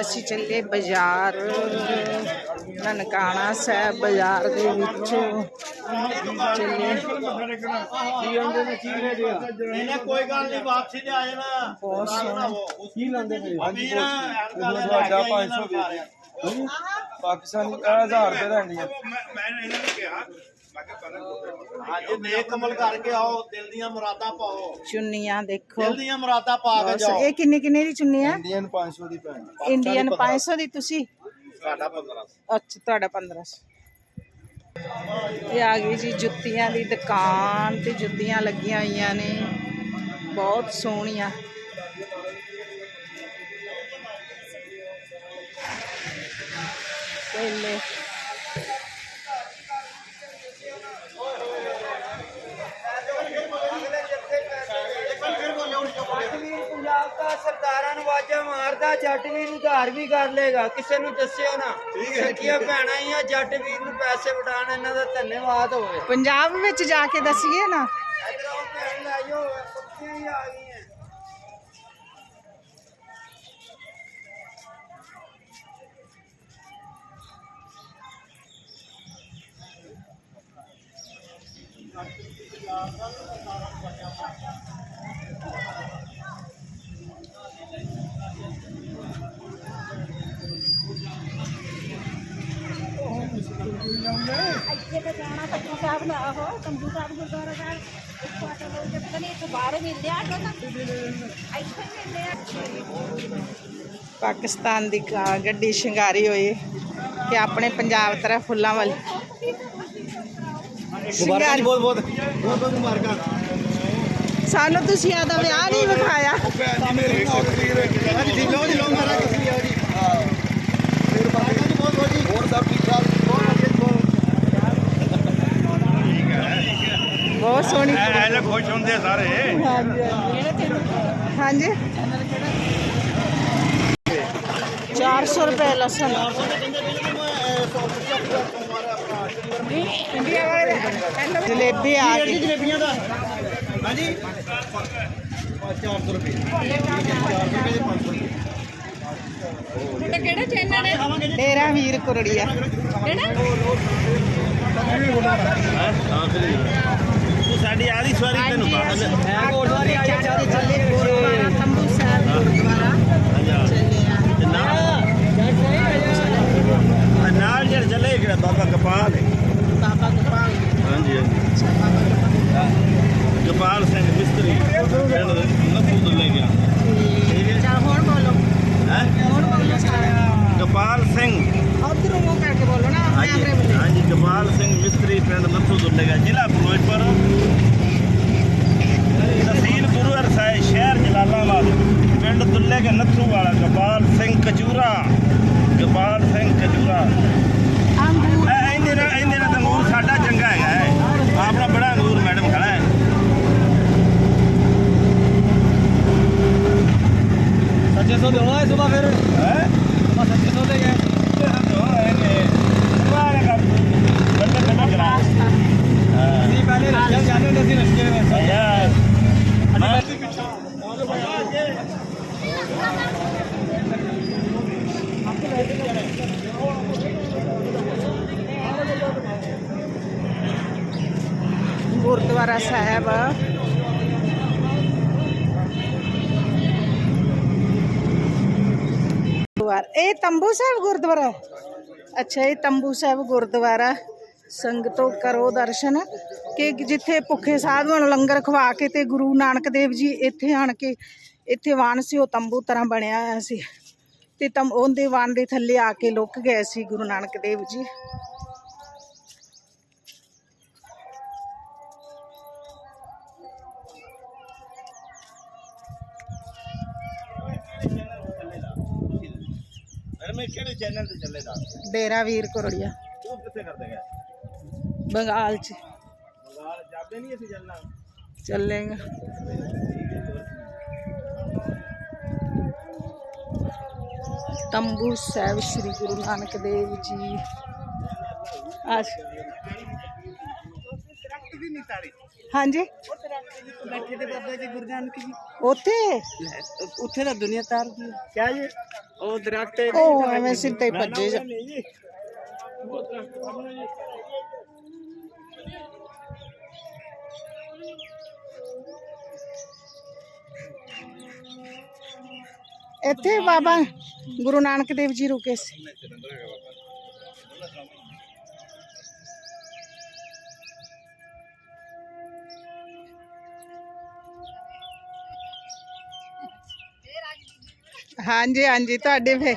ਅਸੀਂ ਚੱਲੇ ਬਾਜ਼ਾਰ ਨਨਕਾਣਾ ਸਾਹਿਬ ਬਾਜ਼ਾਰ ਦੇ ਵਿੱਚੋਂ ਚੱਲੇ। ਇਹਨੇ ਕੋਈ ਗੱਲ ਨਹੀਂ ਵਾਪਸੀ ਤੇ ਆ ਜਾਣਾ। ਬਹੁਤ ਸੋਹਣਾ। ਕੀ ਲਾਉਂਦੇ ਪਏ? ਅਮੀਰ ਤੁਹਾਡਾ 500 ਦੇ ਪਾਕਿਸਤਾਨੀ 1000 ਰੁਪਏ ਦਾ ਇੰਡੀਆ ਮੈਂ ਇਹਨਾਂ ਨੂੰ ਕਿਹਾ ਹਾਂਜੀ ਨੇਕ ਕਮਲ ਕਰਕੇ ਆਓ ਦਿਲ ਦੀਆਂ ਮੁਰਾਦਾਂ ਪਾਓ। ਚੁੰਨੀਆਂ ਦੇਖੋ। ਦਿਲ ਦੀਆਂ ਮੁਰਾਦਾਂ ਪਾ ਕੇ ਬਸ, ਜਾਓ। ਇਹ ਕਿੰਨੇ ਕਿੰਨੇ ਦੀ ਚੁੰਨੀ ਹੈ ਇੰਡੀਅਨ 500 ਦੀ ਭੈਣ। ਇੰਡੀਅਨ 500 ਦੀ ਤੁਸੀਂ? ਸਾਡਾ 15 ਅੱਛਾ ਤੁਹਾਡਾ 1500 ਇਹ ਆ ਗਈ ਜੀ ਜੁੱਤੀਆਂ ਦੀ ਦੁਕਾਨ ਤੇ ਜੁੱਤੀਆਂ ਲੱਗੀਆਂ ਹੋਈਆਂ ਨੇ। ਬਹੁਤ ਸੋਹਣੀਆਂ। ਪਹਿਲੇ ਜੱਟ ਵੀਰ ਉਧਾਰ ਵੀ ਕਰ ਲੇਗਾ ਕਿਸੇ ਨੂੰ ਦੱਸਿਓ ਨਾ। ਸੱਕੀਆਂ ਭੈਣਾਂ ਹੀ ਆ ਜੱਟ ਵੀਰ ਨੂੰ ਪੈਸੇ ਵਟਾਣ ਇਹਨਾਂ ਦਾ ਧੰਨਵਾਦ ਹੋਵੇ। ਪੰਜਾਬ ਵਿੱਚ ਜਾ ਕੇ ਦੱਸੀਏ ਨਾ। ਇਧਰੋਂ ਭੈਣ ਲਾਇਓ ਪੱਕੀਆਂ ਹੀ ਆ ਗਈਆਂ। ਇੱਥੇ ਤੇ ਜਾਣਾ ਤੰਬੂ ਸਾਹਿਬ ਨਾ ਆਹੋ ਤੰਬੂ ਸਾਹਿਬ ਗੁਰਦੁਆਰਾ ਸਾਹਿਬ। ਇੱਥੋਂ ਆਟੋ ਲਓ ਤੇ ਪਤਾ ਨਹੀਂ ਇੱਥੋਂ ਬਾਹਰ ਮਿਲਦੇ ਆ ਆਟੋ ਤਾਂ। ਇੱਥੇ ਹੀ ਮਿਲਦੇ ਆ ਪਾਕਿਸਤਾਨ ਦੀ ਗੱਡੀ ਸ਼ਿੰਗਾਰੀ ਹੋਈ ਕਿ ਆਪਣੇ ਪੰਜਾਬ ਤਰ੍ਹਾਂ ਫੁੱਲਾਂ ਵਾਲੀ। ਸ਼ਿੰਗਾਰੀ ਬਹੁਤ ਬਹੁਤ। ਬਹੁਤ ਬਹੁਤ ਮੁਬਾਰਕਾਂ। ਸਾਨੂੰ ਤੁਸੀਂ ਆਦਾ ਵਿਆਹ ਨਹੀਂ ਵਿਖਾਇਆ। ਮੇਰੀ ਨੌਕਰੀ ਲਓ ਜੀ ਲਓ ਮੇਰਾ ਤੁਸੀਂ ਆਓ ਜੀ। ਹਾਂ। ਫਿਰ ਬਾਕੀ ਜੀ ਬਹੁਤ ਬਹੁਤ ਜੀ ਹੋਰ ਸਭ ਠੀਕ ਠਾਕ ਬਹੁਤ ਵਧੀਆ ਜੀ, ਬਹੁਤ ਬਹੁਤ ਸੋਹਣੀ ਐ ਖੁਸ਼ ਹੁੰਦੇ ਸਾਰੇ। ਹਾਂਜੀ। 400 ਰੁਪਏ ਲਸਣ। ਇੰਡੀਆ ਵਾਲੇ ਜਲੇਬੀ ਆ ਗਈ। ਜਲੇਬੀਆਂ ਦਾ ਹਾਂਜੀ। 400 ਰੁਪਏ 400 ਰੁਪਏ ਦੇ 500 ਰੁਪਏ ਤੁਹਾਡਾ ਕਿਹੜਾ? ਚੈਨਲ ਹੈ ਤੇਰਾ ਵੀਰ ਕੁਰੜੀਆ ਤੂੰ ਸਾਡੀ ਆਦੀ ਸਵਾਰੀ ਤੈਨੂੰ ਬਾਹਰ ਮੈਂ ਗੁਰਦੁਆਰੇ ਆ ਜਾਂਦੇ ਚੱਲੇ ਗੁਰਦੁਆਰਾ ਤੰਬੂ ਸਾਹਿਬ ਗੁਰਦੁਆਰਾ ਚੱਲੇ ਆ। ਨਾਲ? ਜਿਹੜਾ ਚੱਲੇ ਕਿਹੜਾ ਬਾਬਾ ਕਪਾਲ ਹੈ ਬਾਬਾ ਗੋਪਾਲ। ਹਾਂਜੀ ਹਾਂਜੀ। ਕਪਾਲ ਸਿੰਘ ਮਿਸਤਰੀ ਤੋਂ ਲੈ ਗਿਆ ਬੋਲੋ। ਹੈ? ਬੋਲੋ ਕਪਾਲ ਸਿੰਘ। ਉਧਰੋਂ ਉਹ ਕਰਕੇ ਬੋਲੋ ਨਾ ਹਾਂਜੀ ਕੈਮਰੇ ਵੱਲੇ। ਹਾਂਜੀ ਕਪਾਲ ਸਿੰਘ ਮਿਸਤਰੀ ਪਿੰਡ ਨੱਥੂ ਦੁੱਲੇਗਾ ਜ਼ਿਲ੍ਹਾ ਫਿਰੋਜ਼ਪੁਰ ਤਹਿਸੀਲ ਗੁਰੂ ਸਾਹਿਬ ਸ਼ਹਿਰ ਜਲਾਲਾਬਾਦ ਪਿੰਡ ਦੁੱਲੇਗਾ ਨੱਥੂ ਵਾਲਾ ਕਪਾਲ ਸਿੰਘ ਕਚੂਰਾ। ਕਪਾਲ ਸਿੰਘ ਇਹ ਇਹਦੇ ਨਾਲ ਇਹਦੇ ਨਾਲ ਅੰਗੂਰ ਸਾਡਾ ਚੰਗਾ ਹੈਗਾ ਹੈ ਆਪਣਾ ਬੜਾ ਅੰਗੂਰ ਮੈਡਮ ਖੜਾ ਹੈ। ਸੱਚੇ ਸੌ ਦੇਣਾ ਹੈ ਸੁਬਾ ਫਿਰ? ਹੈ? ਸੱਚੇ ਸੌ ਦੇ ਗਏ ਬੱਲੇ ਬੱਲੇ ਕਰਾ। ਅਸੀਂ ਪਹਿਲੇ ਰੱਖਿਆ ਜਾਂਦੇ ਹੁੰਦੇ ਸੀ ਰਸਕੇ ਵਿੱਚ ਯਾਰ ਮੈਂ ਗੁਰਦੁਆਰਾ ਸਾਹਿਬ। ਇਹ ਤੰਬੂ ਸਾਹਿਬ ਗੁਰਦੁਆਰਾ? ਅੱਛਾ, ਇਹ ਤੰਬੂ ਸਾਹਿਬ ਗੁਰਦੁਆਰਾ। ਸੰਗਤੋ ਕਰੋ ਦਰਸ਼ਨ। ਕਿ ਜਿੱਥੇ ਭੁੱਖੇ ਸਾਧੂਆਂ ਨੂੰ ਲੰਗਰ ਖਵਾ ਕੇ ਤੇ ਗੁਰੂ ਨਾਨਕ ਦੇਵ ਜੀ ਇੱਥੇ ਆਣ ਕੇ, ਇੱਥੇ ਵਾਣ ਸੀ, ਉਹ ਤੰਬੂ ਤਰ੍ਹਾਂ ਬਣਿਆ ਹੋਇਆ ਸੀ। ਤੇ ਤੰ ਉਹਦੇ ਵਾਣ ਦੇ ਥੱਲੇ ਆ ਕੇ ਲੁੱਕ ਗਏ ਸੀ ਗੁਰੂ ਨਾਨਕ ਦੇਵ ਜੀ। ਮੈਂ ਕਿਹੜੇ ਚੈਨਲ ਤੇ ਚੱਲੇਗਾ ਡੇਰਾ ਵੀਰ ਕੁਰੜੀਆ। ਤੂੰ ਕਿੱਥੇ ਕਰਦੇ ਗਿਆ? ਬੰਗਾਲ ਚ। ਮਜ਼ਾਰ ਜਾਬੇ ਨਹੀਂ ਅਸੀਂ ਚੱਲਣਾ? ਚੱਲੇਗਾ। ਤੰਬੂ ਸਾਹਿਬ ਸ੍ਰੀ ਗੁਰੂ ਨਾਨਕ ਦੇਵ ਜੀ। ਆਜ ਹਾਂਜੀ। ਬੈਠੇ ਤੇ ਬਾਬਾ ਜੀ ਗੁਰੂ ਨਾਨਕ ਜੀ। ਉੱਥੇ? ਉੱਥੇ ਤਾਂ ਦੁਨੀਆ ਤਾਰ ਦੀ ਕਿਆ ਜੀ? ਉਹ ਦਰਖਤ ਤੇ ਉਹ ਐਵੇਂ ਸਿਰ ਤੇ ਹੀ ਭੱਜੇ ਜਾ। ਇੱਥੇ ਬਾਬਾ ਗੁਰੂ ਨਾਨਕ ਦੇਵ ਜੀ ਰੁਕੇ ਸੀ। ਹਾਂਜੀ ਹਾਂਜੀ ਤੁਹਾਡੇ ਫੇ